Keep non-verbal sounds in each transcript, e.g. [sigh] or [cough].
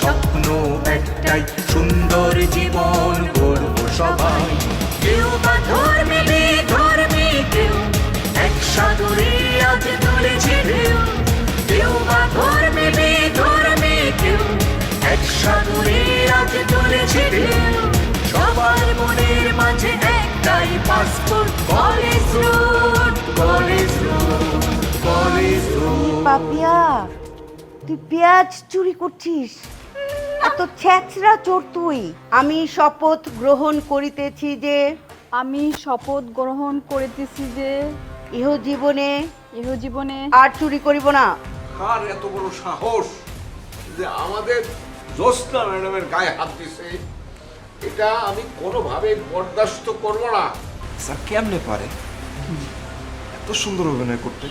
স্বপ্ন একটাই সুন্দর জীবন গর্ব সবাই। কেউ বা ধর্মে ধর্মে কেউ এক সাগরে আজ তুলেছে ঢেউ। কেউ বা ধর্মে ধর্মে কেউ এক সাগরে আজ তুলেছে ঢেউ। সবার মনের মাঝে একটাই passport college road college road college road. Papiya তুই পেঁয়াজ চুরি করছিস? এত ছ্যাচরা চোর তুই। আমি শপথ গ্রহণ করিতেছি যে আমি শপথ গ্রহণ করিতেছি যে ইহ জীবনে ইহ জীবনে আর চুরি করিব না। কার এত বড় সাহস যে আমাদের জ্যোৎস্না ম্যাডামের গায়ে হাত দিছে? এটা আমি কোনোভাবে বরদাস্ত করব না। স্যার কেমনে পারে? এত সুন্দর অভিনয় করতে।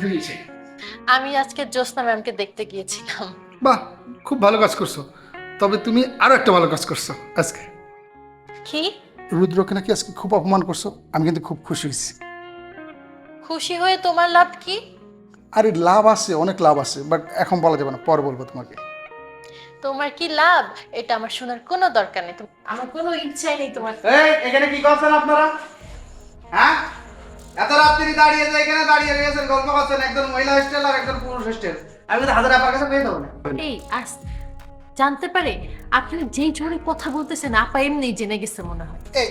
দিয়েছে আমি আজকে জ্যোৎস্না ম্যামকে দেখতে গিয়েছিলাম। বাহ খুব ভালো কাজ করছ। তবে তুমি আরও একটা ভালো কাজ করছ আজকে। কি? রুদ্রকে নাকি আজকে খুব অপমান করছ। আমি কিন্তু খুব খুশি হয়েছি। খুশি হয়ে তোমার লাভ কি? আরে লাভ আছে অনেক লাভ আছে বাট এখন বলা যাবে না পরে বলব তোমাকে। তোমার কি লাভ? এটা আমার শোনার কোনো দরকার নেই। আমার কোনো ইচ্ছাই নেই তোমার এই এখানে কি করছেন আপনারা? হ্যাঁ? এত রাত্রি দাঁড়িয়ে যে এখানে দাঁড়িয়ে রয়েছেন গল্প করছেন একজন মহিলা হোস্টেল আর একজন পুরুষ হোস্টেল আমি তো হাজার আপনার কাছে পেয়ে দেবো না। এই আস জানতে পারে আপনি যেই জোরে কথা বলতেছেন আপা এমনি জেনে গেছে মনে হয়। এই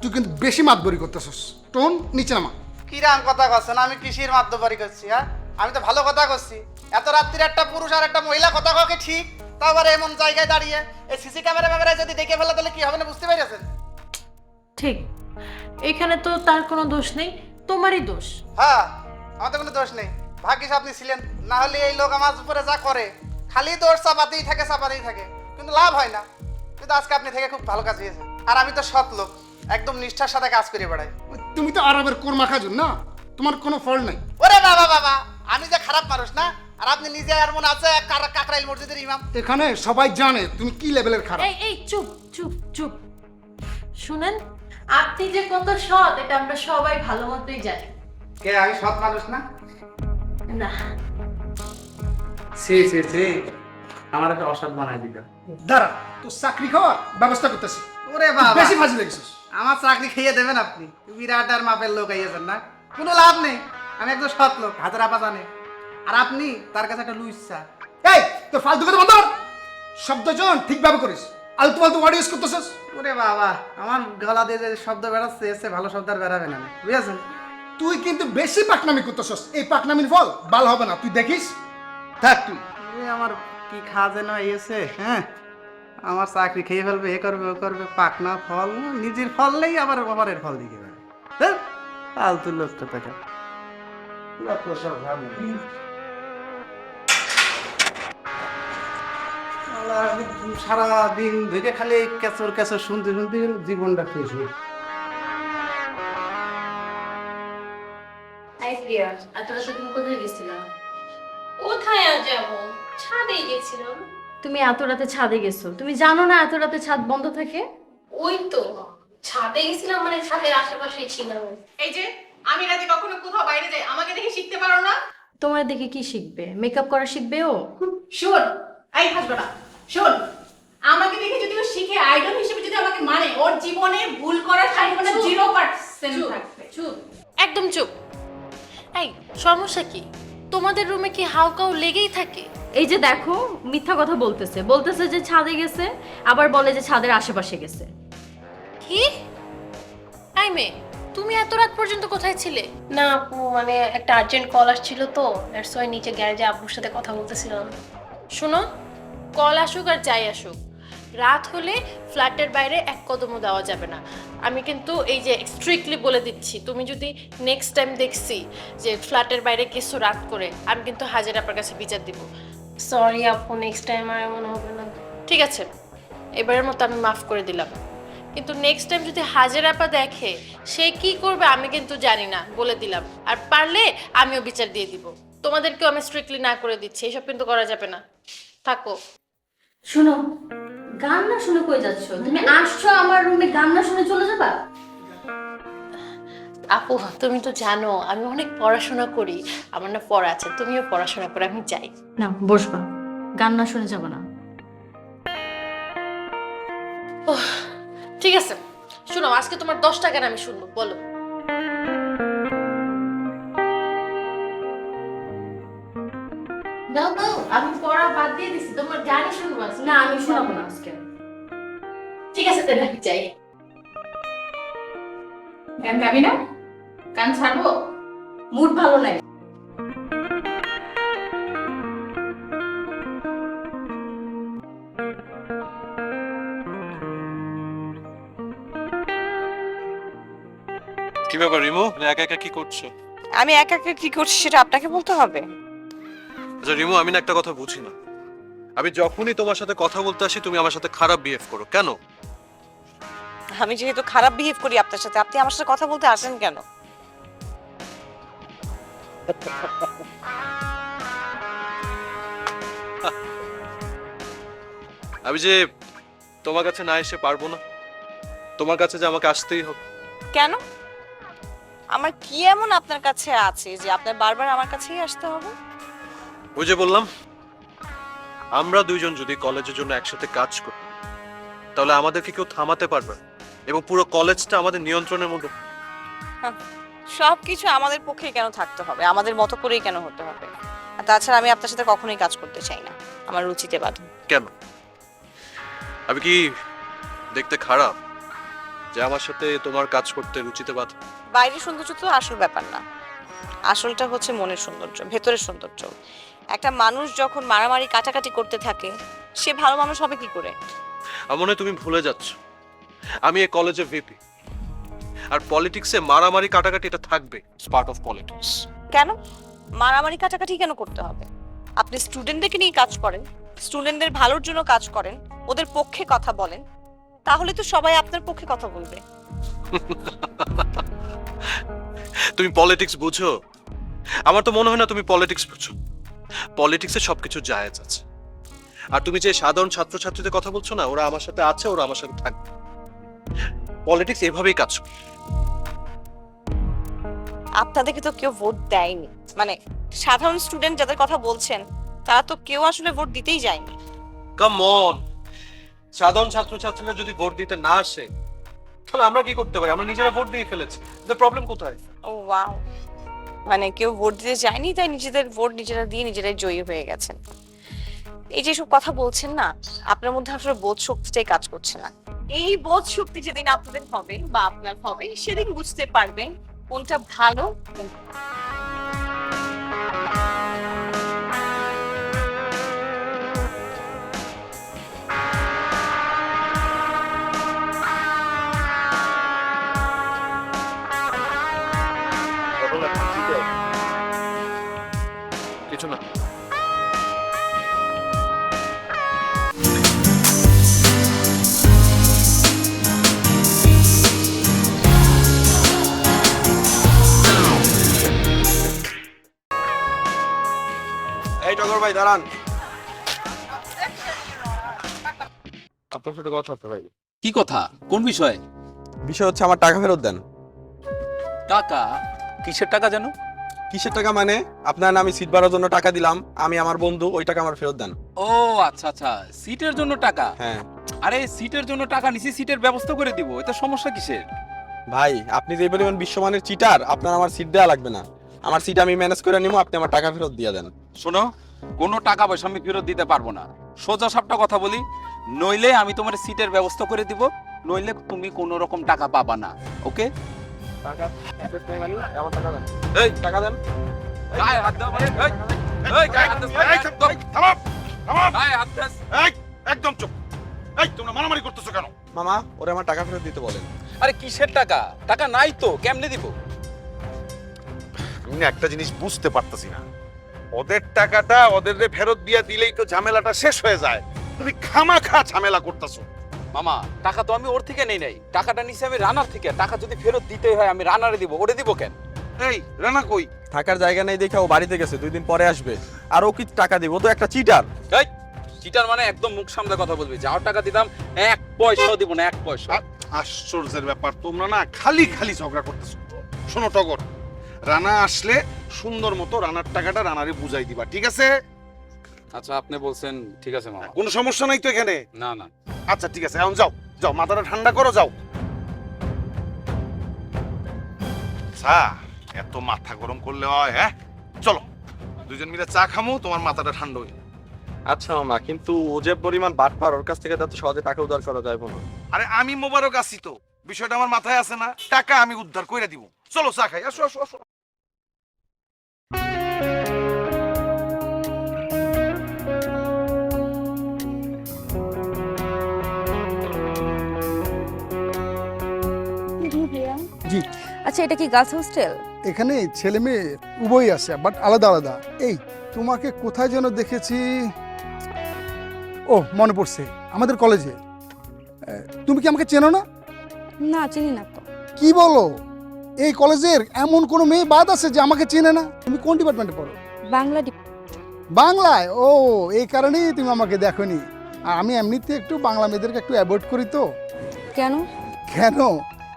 তুই কিন্তু বেশি মাতবরি করতেছস। টোন নিচে নামা। কিরাম কথা করছেন আমি কৃষির মাধ্যবারি করছি হ্যাঁ? আমি তো ভালো কথা করছি। এত রাত্রির একটা পুরুষ আর একটা মহিলা কথা কাকে ঠিক? আবার এমন জায়গায় দাঁড়িয়ে এই সিসি ক্যামেরা ক্যামেরায় যদি দেখে ফেলে তাহলে কি হবে না? বুঝতে পেরেছেন? ঠিক। এখানে তো তার কোনো দোষ নেই তোমারই দোষ। হ্যাঁ আমার তো কোনো দোষ নেই। ভাগ্যিস আপনি ছিলেন। না হলে এই লোক আমার উপরে যা করে খালি দোষ চাপাতেই থাকে চাপাতেই থাকে। কিন্তু লাভ হয় না। কিন্তু আজকে আপনি থেকে খুব ভালো কাজ হয়েছে। আর আমি তো সৎ লোক। একদম নিষ্ঠার সাথে কাজ করে বেড়াই। তুমি তো আরবের কোরমা খাজুন না? তোমার কোনো ফল নাই। ওরে বাবা বাবা। আমি যে খারাপ মানুষ না? আর আপনি নিজে আর মনে আছে কার- কাকরাইল মসজিদের ইমাম? এখানে সবাই জানে তুমি কি লেভেলের খারাপ। এই এই চুপ চুপ চুপ। শুনেন আপনি যে কত সৎ এটা আমরা সবাই ভালো মতোই জানি। কে আমি সৎ মানুষ না? না। সি সি সি আমার একটা অসৎ বানাই দিল দাঁড়া তো চাকরি খাওয়া ব্যবস্থা করতেছি। ওরে বাবা। বেশি ফাজি লেগেছিস। আমার চাকরি খেয়ে দেবেন আপনি। বিরাট আর মাপের লোক আইয়েছেন না। কোনো লাভ নেই। আমি একদম সৎ লোক হাজার আপা জানে। আর আপনি তার কাছে একটা লুইসা এই তোর ফালতু কথা বন্ধ কর। শব্দ জন ঠিকভাবে করিস। আলতু ফালতু ওয়ার্ড ইউজ করতেছিস। ওরে বাবা আমার গলা দিয়ে যে শব্দ বেড়াচ্ছে এসে ভালো শব্দ আর বেড়াবে না। বুঝেছেন? তুই কিন্তু বেশি পাকনামি করতেছিস। এই পাকনামির ফল ভালো হবে না। তুই দেখিস। থাক তুই। এ আমার কি খাওয়া যেন এসে হ্যাঁ? আমার চাকরি খেয়ে ফেলবে এ করবে ও করবে পাকনা ফল নিজের ফল নেই আবার অপরের ফল দিকে বেড়াবে হ্যাঁ? ফালতু লোক তো টাকা সারা দিন ধরে খালি এই কেঁচর কেঁচর শুনতে শুনতে জীবনটা শেষ হয়ে তুমি কোথায় আর যাব? ছাদে গেছিলাম। তুমি এত রাতে ছাদে গেছো। তুমি জানো না এত রাতে ছাদ বন্ধ থাকে? ওই তো ছাদে গেছিলাম মানে ছাদের আশেপাশেই ছিলাম। এই যে আমি রাতে কখনো কোথাও বাইরে যাই আমাকে দেখে শিখতে পারো না? তোমার দেখে কি শিখবে? মেকআপ করা শিখবে ও? শোন এই হাসবে না শোন আমাকে দেখে যদি ও শিখে আইডল হিসেবে যদি আমাকে মানে ওর জীবনে ভুল করার সম্ভাবনা জিরো পার্সেন্ট থাকবে। চুপ। একদম চুপ। এই সমস্যা কি? তোমাদের রুমে কি হাউকাউ লেগেই থাকে? এই যে দেখো মিথ্যা কথা বলতেছে। বলতেছে যে ছাদে গেছে আবার বলে যে ছাদের আশেপাশে গেছে। কি? আই মে তুমি এত রাত পর্যন্ত কোথায় ছিলে? না আপু মানে একটা আর্জেন্ট কল আসছিল তো দ্যাটস ওয়াই নিচে গ্যারেজে আব্বুর সাথে কথা বলতেছিলাম। শোনো কল আসুক আর যাই আসুক। রাত হলে ফ্ল্যাটের বাইরে এক কদমও দেওয়া যাবে না। আমি কিন্তু এই যে স্ট্রিক্টলি বলে দিচ্ছি তুমি যদি নেক্সট টাইম দেখছি যে ফ্ল্যাটের বাইরে কিছু রাত করে আমি কিন্তু হাজার আপনার কাছে বিচার দিব। সরি আপু নেক্সট টাইম আর এমন হবে না। ঠিক আছে এবারের মতো আমি মাফ করে দিলাম। কিন্তু নেক্সট টাইম যদি হাজার আপা দেখে সে কি করবে আমি কিন্তু জানি না বলে দিলাম। আর পারলে আমিও বিচার দিয়ে দিব। তোমাদেরকেও আমি স্ট্রিক্টলি না করে দিচ্ছি এসব কিন্তু করা যাবে না। থাকো। শুনো গান না শুনে কই যাচ্ছ? তুমি আসছো আমার রুমে গান না শুনে চলে যাবা? আপু তুমি তো জানো আমি অনেক পড়াশোনা করি। আমার না পড়া আছে তুমিও পড়াশোনা করে আমি যাই। না বসবা। গান না শুনে যাবা না। ঠিক আছে। শোনো আজকে তোমার দশ টাকার আমি শুনব বলো। দাও দাও আমি পড়া বাদ দিয়ে দিছি তোমার গানই শুনব না আমি শোনাবো না আজকে। ঠিক আছে তাহলে আমি চাই গান গাবি না? গান ছাড়বো? মুড ভালো নাই। কি ব্যাপার রিমু? একা একা কি করছ? আমি একা একা কি করছি সেটা আপনাকে বলতে হবে। আচ্ছা রিমু আমি না একটা কথা বুঝি না। আমি যখনই তোমার সাথে কথা বলতে আসি তুমি আমার সাথে খারাপ বিহেভ করো। কেন? আমি যেহেতু খারাপ বিহেভ করি আপনার সাথে আপনি আমার সাথে কথা বলতে আসেন কেন? আমি যে তোমার কাছে না এসে পারব না। তোমার কাছে যে আমাকে আসতেই হবে। কেন? আমার কি এমন আপনার কাছে আছে যে আপনার বারবার আমার কাছেই আসতে হবে? ওই যে বললাম আমরা দুইজন যদি কলেজের জন্য একসাথে কাজ করি তাহলে আমাদেরকে কেউ থামাতে পারবে না। এবং পুরো কলেজটা আমাদের নিয়ন্ত্রণের মধ্যে সব কিছু আমাদের পক্ষে কেন থাকতে হবে? আমাদের মতো করেই কেন হতে হবে? আর তাছাড়া আমি আপনার সাথে কখনোই কাজ করতে চাই না। আমার রুচিতে বাধা। কেন? আমি কি দেখতে খারাপ যে আমার সাথে তোমার কাজ করতে রুচিতে বাধা? বাইরের সৌন্দর্য তো আসল ব্যাপার না। আসলটা হচ্ছে মনের সৌন্দর্য ভেতরের সৌন্দর্য। একটা মানুষ যখন মারামারি কাটাকাটি করতে থাকে সে ভালো মানুষ হবে কি করে? আমার মনে হয় তুমি ভুলে যাচ্ছ। আমি এই কলেজে ভিপি আর পলিটিক্সে মারামারি কাটাকাটি এটা থাকবে। পার্ট অফ পলিটিক্স কেন? মারামারি কাটাকাটি কেন করতে হবে? আপনি স্টুডেন্টদেরকে নিয়ে কাজ করেন স্টুডেন্টদের ভালোর জন্য কাজ করেন ওদের পক্ষে কথা বলেন তাহলে তো সবাই আপনার পক্ষে কথা বলবে। তুমি পলিটিক্স বুঝো? আমার তো মনে হয় না তুমি পলিটিক্স বুঝো। পলিটিক্সে সবকিছু জায়েজ আছে। আর তুমি যে সাধারণ ছাত্রছাত্রীদের কথা বলছো না ওরা আমার সাথে আছে ওরা আমার সাথে থাকবে। পলিটিক্স এভাবেই কাজ করে। আপনাদেরকে তো কেউ ভোট দেয়নি। মানে সাধারণ স্টুডেন্ট যাদের কথা বলছেন তারা তো কেউ আসলে ভোট দিতেই যায়নি। কাম অন সাধারণ ছাত্রছাত্রীরা যদি ভোট দিতে না আসে তাহলে আমরা কি করতে পারি? আমরা নিজেরা ভোট দিয়ে ফেলেছি। প্রবলেম কোথায়? ও ওয়াও মানে কেউ ভোট দিতে যায়নি তাই নিজেদের ভোট নিজেরা দিয়ে নিজেরাই জয়ী হয়ে গেছেন। এই যে সব কথা বলছেন না, আপনার মধ্যে আসলে বোধ শক্তিটাই কাজ করছে না। এই বোধ শক্তি যেদিন আপনাদের হবে বা আপনার হবে, সেদিন বুঝতে পারবেন কোনটা ভালো কিছু না। এই টগর ভাই দাঁড়ান। আপনার সাথে কথা হতে ভাই। কি কথা? কোন বিষয়? বিষয় হচ্ছে আমার টাকা ফেরত দেন। টাকা? কিসের টাকা যেন? কিসের টাকা মানে? আপনার নামে সিট ভাড়ার জন্য টাকা দিলাম আমি আমার বন্ধু ওই টাকা আমার ফেরত দেন। ও আচ্ছা আচ্ছা সিটের জন্য টাকা? হ্যাঁ। আরে সিটের জন্য টাকা নিছি সিটের ব্যবস্থা করে দিব এটা সমস্যা কিসের? ভাই আপনি যে পরিমাণ বিশ্বমানের চিটার আপনার আমার সিট দেওয়া লাগবে না। আমার সিট আমি ম্যানেজ করে নিবো আপনি আমার টাকা ফেরত দিয়ে দেন। শোনো কোনো টাকা পয়সা আমি ফেরত দিতে পারব না। সোজা সাপটা কথা বলি নইলে আমি তোমার সিটের ব্যবস্থা করে দিব নইলে তুমি কোনো রকম টাকা পাবা না ওকে টাকা আমার টাকা দেন। এই! টাকা দেন। গায়ে হাত দাও মানে এই, এই, গায়ে হাত দাও, এই, একদম, গায়ে হাত দাও। একদম চুপ। এই তোমরা মারামারি করতেছো কেন? মামা ওরে আমার টাকা ফেরত দিতে বলেন। আরে কিসের টাকা? টাকা নাই তো কেমনে দিব? আমি একটা জিনিস বুঝতে পারতেছি না। ওদের টাকাটা ওদের ফেরত দিয়ে দিলেই তো ঝামেলাটা শেষ হয়ে যায়। তুমি খামাখা ঝামেলা করতেছো। মামা টাকা তো আমি ওর থেকে নেই নাই। টাকাটা নিছি আমি রানার থেকে। টাকা যদি ফেরত দিতেই হয় আমি রানারে দিব। ওরে দিব কেন? এই রানা কই? থাকার জায়গা নেই দেখে ও বাড়িতে গেছে দুই দিন পরে আসবে। আর ও কি টাকা দিব? ও তো একটা চিটার এই চিটার মানে একদম মুখ সামলে কথা বলবি। যাও টাকা দিতাম এক পয়সাও দিব না এক পয়সা। আশ্চর্যের ব্যাপার তোমরা না খালি খালি ঝগড়া করতেছো। শোনো টগর রানা আসলে সুন্দর মতো রানার টাকাটা রানারে বুঝাই দিবা ঠিক আছে? আচ্ছা আপনি বলছেন ঠিক আছে মামা। কোনো সমস্যা নাই তো এখানে? না না। আচ্ছা ঠিক আছে এখন যাও যাও মাথাটা ঠান্ডা করো যাও। স্যার এত মাথা গরম করলে হয় হ্যাঁ? চলো দুজন মিলে চা খামো তোমার মাথাটা ঠান্ডা হই আচ্ছা মামা কিন্তু ও যে পরিমাণ বাট পার ওর কাছ থেকে তো সহজে টাকা উদ্ধার করা যায় না আরে আমি মোবারক আছি তো বিষয়টা আমার মাথায় আছে না টাকা আমি উদ্ধার করে দিব। চলো চা খাই আসো আসো আসো। আচ্ছা এটা কি গার্লস হোস্টেল? এখানে ছেলে মেয়ে উভয়ই আছে বাট আলাদা আলাদা। এই তোমাকে কোথায় যেন দেখেছি? ও মনে পড়ছে আমাদের কলেজে। তুমি কি আমাকে চেনো না? না চিনি না তো। কি বলো? এই কলেজের এমন কোনো মেয়ে বাদ আছে যে আমাকে চেনে না? তুমি কোন ডিপার্টমেন্টে পড়ো? বাংলা বাংলায়? ও এই কারণেই তুমি আমাকে দেখোনি। আর আমি এমনিতে একটু বাংলা মেয়েদেরকে একটু অ্যাভয়েড করি তো। কেন? কেন?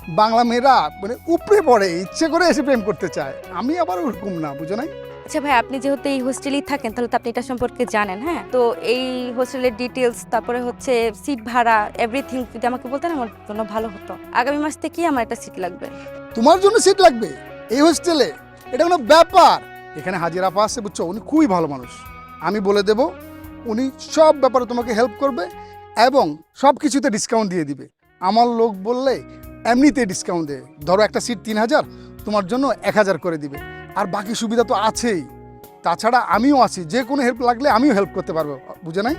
বাংলা মেয়েরা মানে উপরে পড়ে ইচ্ছে করে এসে প্রেম করতে চায়। আমি আবার ওরকম না বুঝো নাই? আচ্ছা ভাই আপনি যেহেতু এই হোস্টেলেই থাকেন তাহলে তো আপনি এটা সম্পর্কে জানেন হ্যাঁ? তো এই হোস্টেলের ডিটেলস তারপরে হচ্ছে সিট ভাড়া এভরিথিং যদি আমাকে বলতেন আমার জন্য ভালো হতো। আগামী মাস থেকেই আমার একটা সিট লাগবে। তোমার জন্য সিট লাগবে? এই হোস্টেলে? এটা কোনো ব্যাপার? এখানে হাজির আপা আছে বুঝছ? উনি খুবই ভালো মানুষ। আমি বলে দেব উনি সব ব্যাপারে তোমাকে হেল্প করবে এবং সব কিছুতে ডিসকাউন্ট দিয়ে দিবে। আমার লোক বললে এমনিতে ডিসকাউন্ট দেয়। ধরো একটা সিট তিন হাজার তোমার জন্য এক হাজার করে দিবে। আর বাকি সুবিধা তো আছেই। তাছাড়া আমিও আছি যে কোনো হেল্প লাগলে আমিও হেল্প করতে পারব। বুঝে নাই?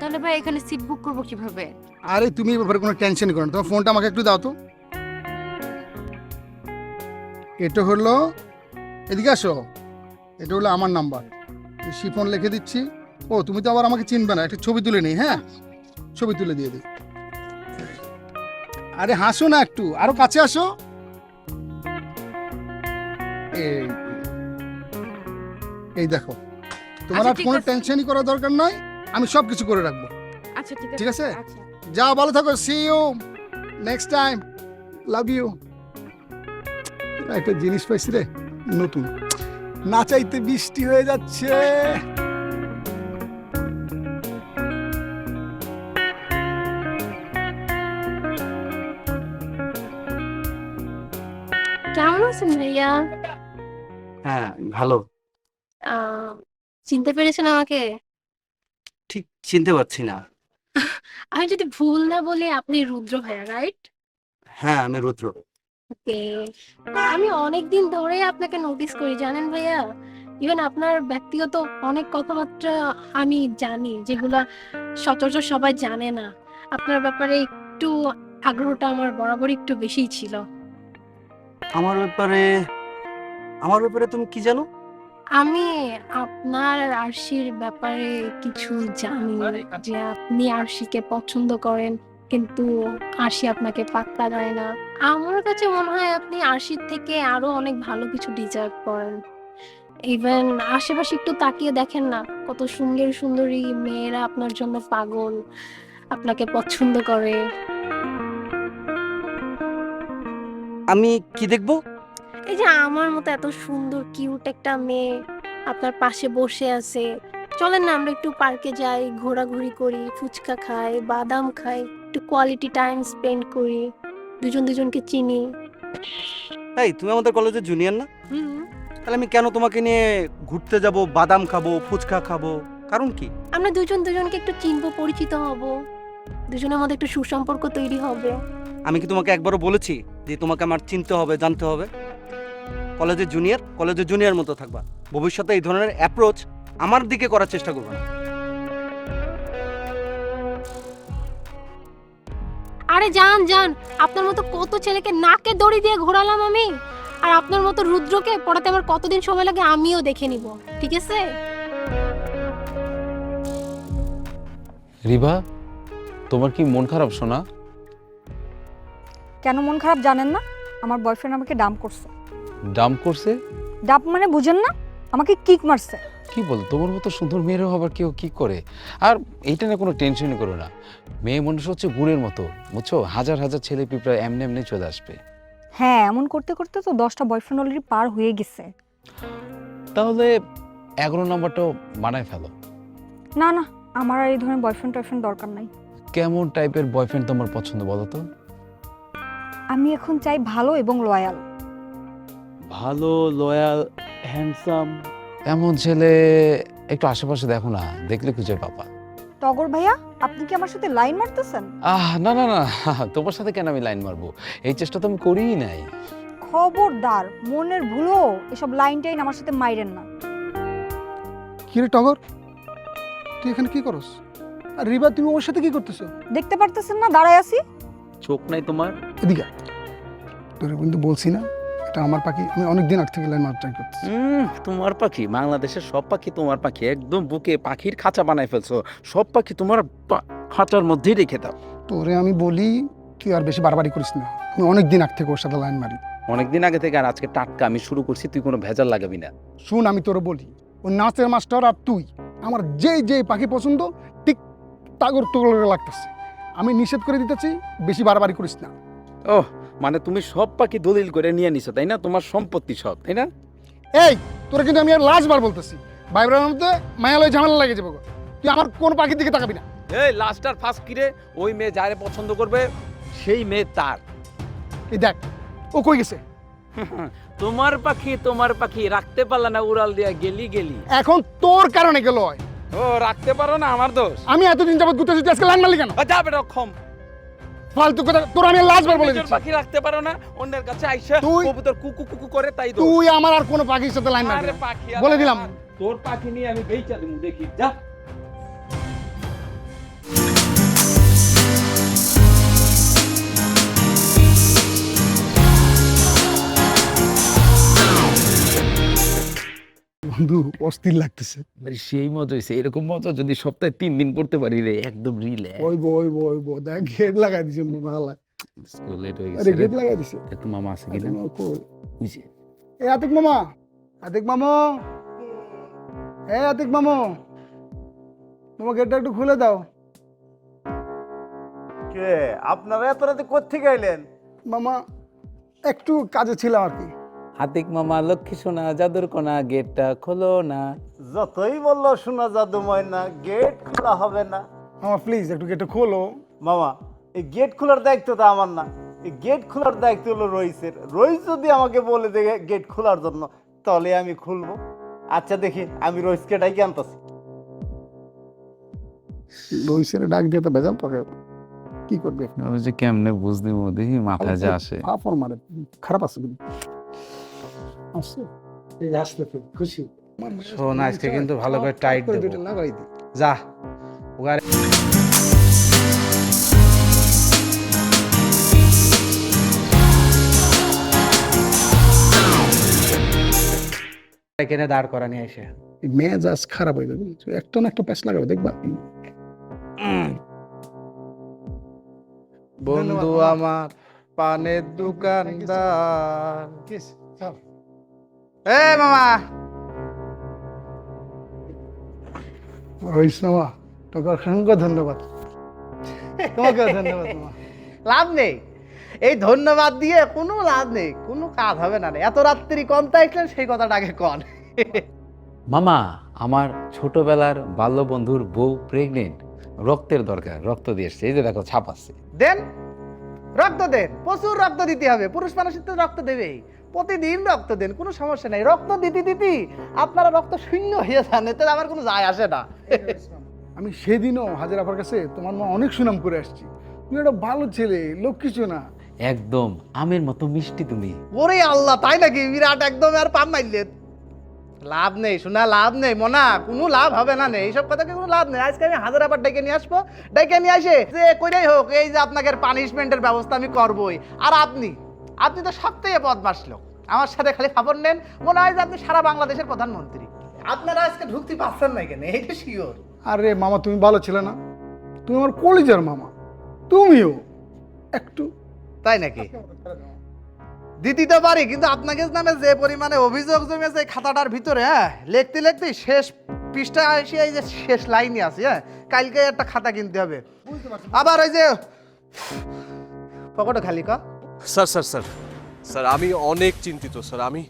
তাহলে ভাই এখানে সিট বুক করব কীভাবে? আরে তুমি এই ব্যাপারে কোনো টেনশন করো না। তোমার ফোনটা আমাকে একটু দাও তো। এটা হলো এদিকে আসো। এটা হলো আমার নাম্বার শিফোন লিখে দিচ্ছি। ও তুমি তো আবার আমাকে চিনবে না। একটা ছবি তুলে নেই হ্যাঁ? ছবি তুলে দিয়ে দিই। আরে হাসো না একটু আরও কাছে আসো। এই এই দেখো তোমার আচ্ছা, আর কোনো টেনশনই করার দরকার নয় আমি সব কিছু করে রাখব। আচ্ছা ঠিক আছে? আচ্ছা। যাও ভালো থাকো see you next time love you একটা জিনিস পাইছি রে নতুন। না চাইতে বৃষ্টি হয়ে যাচ্ছে। আছেন ভাইয়া? হ্যাঁ ভালো। আহ, চিনতে পেরেছেন আমাকে? ঠিক চিনতে পারছি না। [laughs] আমি যদি ভুল না বলি আপনি রুদ্র ভাইয়া রাইট হ্যাঁ আমি রুদ্র। ওকে। আমি অনেক দিন ধরে আপনাকে নোটিস করি জানেন ভাইয়া? ইভেন আপনার ব্যক্তিগত অনেক কথাবার্তা আমি জানি যেগুলা সচরাচর সবাই জানে না। আপনার ব্যাপারে একটু আগ্রহটা আমার বরাবর একটু বেশিই ছিল। আমার ব্যাপারে আমার ব্যাপারে তুমি কি জানো? আমি আপনার আর আরশির ব্যাপারে কিছু জানি, যে আপনি আরশিকে পছন্দ করেন, কিন্তু আরশি আপনাকে পাত্তা দেয় না। আমার কাছে মনে হয় আপনি আরশির থেকে আরও অনেক ভালো কিছু ডিজার্ভ করেন। ইভেন আশেপাশে একটু তাকিয়ে দেখেন না, কত সুন্দর সুন্দরী মেয়েরা আপনার জন্য পাগল, আপনাকে পছন্দ করে। আমি কি দেখব? এই যে আমার মতো এত সুন্দর কিউট একটা মেয়ে আপনার পাশে বসে আছে। চলেন না আমরা একটু পার্কে যাই ঘোরাঘুরি করি ফুচকা খাই বাদাম খাই একটু কোয়ালিটি টাইম স্পেন্ড করি দুজন দুজনকে চিনি। এই তুমি আমাদের কলেজের জুনিয়র না? হুম। তাহলে আমি কেন তোমাকে নিয়ে ঘুরতে যাব বাদাম খাব ফুচকা খাব? কারণ কি? আমরা দুজন দুজনকে একটু চিনবো পরিচিত হব। দুজনের মধ্যে একটু সুসম্পর্ক তৈরি হবে। আমি কি তোমাকে একবারও বলেছি? যে তোমাকে আমার চিনতে হবে জানতে হবে। কলেজের জুনিয়র কলেজের জুনিয়র মতো থাকবা। ভবিষ্যতে এই ধরনের অ্যাপ্রোচ আমার দিকে করার চেষ্টা করবে না। আরে যান যান আপনার মতো কত ছেলেকে নাকে দড়ি দিয়ে ঘোরালাম আমি। আর আপনার মতো রুদ্রকে পড়াতে আমার কতদিন সময় লাগে আমিও দেখে নিব ঠিক আছে? রিভা তোমার কি মন খারাপ শোনা কেন মন খারাপ জানেন না? আমার বয়ফ্রেন্ড আমাকে ডাম করছে। ডাম করছে? ডাব মানে বুঝেন না? আমাকে কিক মারছে। কি বল? তোমার মতো সুন্দর মেয়েরও আবার কেউ কি করে? আর এইটা না কোনো টেনশনই করো না। মেয়ে মানুষ হচ্ছে গুড়ের মতো বুঝছ? হাজার হাজার ছেলে পিঁপড়া এমনি এমনি চলে আসবে। হ্যাঁ এমন করতে করতে তো দশটা বয়ফ্রেন্ড অলরেডি পার হয়ে গেছে। তাহলে এগারো নম্বরটাও বানায় ফেলো। না না আমার আর এই ধরনের বয়ফ্রেন্ড টয়ফ্রেন্ড দরকার নাই। কেমন টাইপের বয়ফ্রেন্ড তোমার পছন্দ বলো তো? আমি এখন চাই ভালো এবং লয়াল ভালো লয়াল হ্যান্ডসাম এমন ছেলে একটু আশেপাশে দেখো না দেখলে খুঁজে পাবা। টগর ভাইয়া আপনি কি আমার সাথে লাইন মারতেছেন? আহ না না না তোমার সাথে কেন আমি লাইন মারবো? এই চেষ্টা তো আমি করিই নাই। খবরদার মনের ভুলো এসব লাইন টাইন আমার সাথে মাইরেন না। কি রে টগর? তুই এখানে কি করস? আর রিবা তুমি ওর সাথে কি করতেছো? দেখতে পারতেছেন না দাঁড়ায় আছি। চোখ নাই তোমার? এদিকে তোরে কিন্তু বলছি না এটা আমার পাখি। আমি অনেক দিন আগ থেকে লাইন মার ট্রাই করতেছি। তোমার পাখি? বাংলাদেশের সব পাখি তোমার পাখি। একদম বুকে পাখির খাঁচা বানাই ফেলছো। সব পাখি তোমার খাঁচার মধ্যেই রেখে দাও। তোরে আমি বলি তুই আর বেশি বাড়াবাড়ি করিস না। আমি অনেক দিন আগ থেকে ওর সাথে লাইন মারি। অনেকদিন আগে থেকে আর আজকে টাটকা আমি শুরু করছি তুই কোনো ভেজাল লাগাবি না। শুন আমি তোরে বলি ওই নাচের মাস্টার আর তুই আমার যেই যেই পাখি পছন্দ ঠিক তাগর তোগর লাগতেছে। আমি নিষেধ করে দিতেছি বেশি বাড়াবাড়ি করিস না। ও মানে তুমি সব পাখি দলিল করে নিয়ে নিছো তাই না? তোমার সম্পত্তি সব তাই না? এই তোরা কিন্তু আমি আর লাস্ট বার বলতেছি। ভাই বোনের মধ্যে মায়ালয় ঝামেলা লাগে যাব তুই আমার কোন পাখির দিকে তাকাবি না। এই লাস্ট আর ফার্স্ট কিরে? ওই মেয়ে যারে পছন্দ করবে সেই মেয়ে তার। এই দেখ ও কই গেছে? তোমার পাখি তোমার পাখি রাখতে পারলা না উড়াল দিয়া গেলি গেলি। এখন তোর কারণে গেল হয়। ও রাখতে পারো না আমার দোষ। আমি এতদিন যাবত গুতে তুই আজকে লাইন মারলি কেন? যা যাবে রকম ফালতু কথা তোর আমি লাস্ট বার বলে দিচ্ছি পাখি রাখতে পারো না অন্যের কাছে আইসা কবুতর কুকু কুকু করে তাই দোষ। তুই আমার আর কোনো পাখির সাথে লাইন মারবি আরে। পাখি বলে দিলাম। তোর পাখি নিয়ে আমি বেইচা দিমু দেখি যা। বন্ধু অস্থির লাগতেছে। মানে সেই মজা হয়েছে এরকম মজা যদি সপ্তাহে তিন দিন করতে পারি রে একদম রিলে ওই বো ওই বো ওই বো দেখ গেট লাগাই দিছে ভালো লেট হয়ে গেছে গেট লাগাই দিছে। একটু মামা আছে কিনা? বুঝি এ আতিক মামা! আতিক মামা! এ আতিক মামা! মামা গেটটা একটু খুলে দাও। কে? আপনারা এত রাতে কোথেকে আইলেন? মামা একটু কাজে ছিলাম আর কি। হাতিক মামা লক্ষ্মী সোনা জাদুর কোনা গেটটা খোলো না। যতই বলল শোনা জাদু ময়না গেট খোলা হবে না। মামা প্লিজ একটু গেটটা খোলো। মামা এই গেট খোলার দায়িত্ব তো আমার না। এই গেট খোলার দায়িত্ব হলো রইসের। রইস যদি আমাকে বলে দেয় গেট খোলার জন্য তাহলে আমি খুলবো। আচ্ছা দেখি আমি রইসকে ডাকি আনতাছি। রইসের ডাক দিয়ে তো বেজাল পাকে কি করবে? ওই যে কেমনে বুঝদি দেখি মাথায় যা আসে। ফাফর মারে খারাপ আছে আসছে এই আসলে খুশি। শোন, আজকে কিন্তু ভালো করে টাইট দেবো। যা ওগারে এখানে দাঁড় করা নিয়ে এসে মেজাজ খারাপ হয়ে যাবে একটা না একটা প্যাচ লাগাবে দেখবা? বন্ধু আমার পানের দোকানদার। এ মামা। রইস মামা তোকে অসংখ্য ধন্যবাদ। তোমাকে ধন্যবাদ মামা। লাভ নেই। এই ধন্যবাদ দিয়ে কোনো লাভ নেই কোনো কাজ হবে না। এত রাত্রি কম তাইছিলেন সেই কথাটা আগে কন। মামা আমার ছোটবেলার বাল্য বন্ধুর বউ প্রেগনেন্ট রক্তের দরকার রক্ত দিয়ে এসছে। এই যে দেখো ছাপ আছে। দেন রক্ত দেন। প্রচুর রক্ত দিতে হবে। পুরুষ মানুষের তো রক্ত দেবেই। প্রতিদিন রক্ত দেন কোনো সমস্যা নাই। রক্ত দিতে দিতে আপনারা রক্ত শূন্য হয়ে যান এতে আমার কোনো যায় আসে না। আমি সেদিনও হাজার আপার কাছে তোমার মা অনেক সুনাম করে আসছি। তুমি একটা ভালো ছেলে লোক কিছু না একদম আমের মতো মিষ্টি তুমি। ওরে আল্লাহ তাই নাকি? বিরাট একদম আর পাম মারলেন লাভ নেই শোনা লাভ নেই। মনা কোনো লাভ হবে না নেই। এইসব কথাকে কোনো লাভ নেই? আজকে আমি হাজার আবার ডেকে নিয়ে আসব। ডেকে নিয়ে আসে যে কইরাই হোক এই যে আপনাকে পানিশমেন্টের ব্যবস্থা আমি করবই। আর আপনি? আপনি তো সবথেকে বদমাস লোক। আমার সাথে খালি খবর নেন মনে হয় যে আপনি সারা বাংলাদেশের প্রধানমন্ত্রী। আপনারা আজকে ঢুকতে পারছেন না কেন এইটা শিওর আরে মামা তুমি ভালো ছিলে না? তুমি আমার কলিজার মামা। তুমিও। একটু। তাই নাকি? দিতে তো পারি কিন্তু আপনাকে নামে যে পরিমাণে অভিযোগ জমেছে এই খাতাটার ভিতরে হ্যাঁ লিখতে লিখতে শেষ পৃষ্ঠা এসে এই যে শেষ লাইনে আছে হ্যাঁ কালকে একটা খাতা কিনতে হবে। আবার ওই যে পকেটও খালি কা। Sir sir sir. স্যার আমি অনেক চিন্তিত স্যার। আমি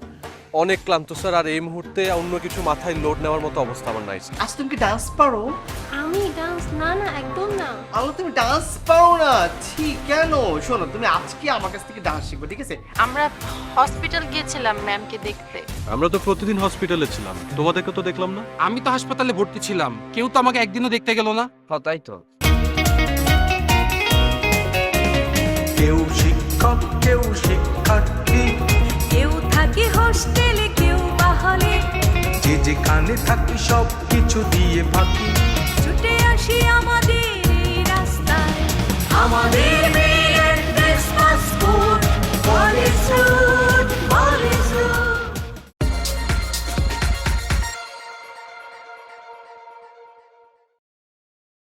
অনেক ক্লান্ত স্যার। আর এই মুহূর্তে অন্য কিছু মাথায় লোড নেওয়ার মতো অবস্থা আমার নাই আজ তুমি কি ডান্স পারো? আমি ডান্স না না একদম না। আলো তুমি ডান্স পারো না? ঠিক কেন? শোনো তুমি আজকে আমার কাছ থেকে ডান্স শিখবে ঠিক আছে? আমরা হসপিটাল গিয়েছিলাম ম্যামকে দেখতে। আমরা তো প্রতিদিন হসপিটালে ছিলাম। তোমাদেরকে তো দেখলাম না? আমি তো হাসপাতালে ভর্তি ছিলাম। কেউ তো আমাকে একদিনও দেখতে গেল না। তাই তো। শিক্ষক কেউ শিক্ষার্থী। কেউ থাকে হোস্টেলে কেউ বা যে যে যেখানে থাকি সব কিছু দিয়ে ফাঁকি ছুটে আসি আমাদের এই রাস্তায়। আমাদের মেয়ের ক্রিসমাস ফুড কলেজ ফুড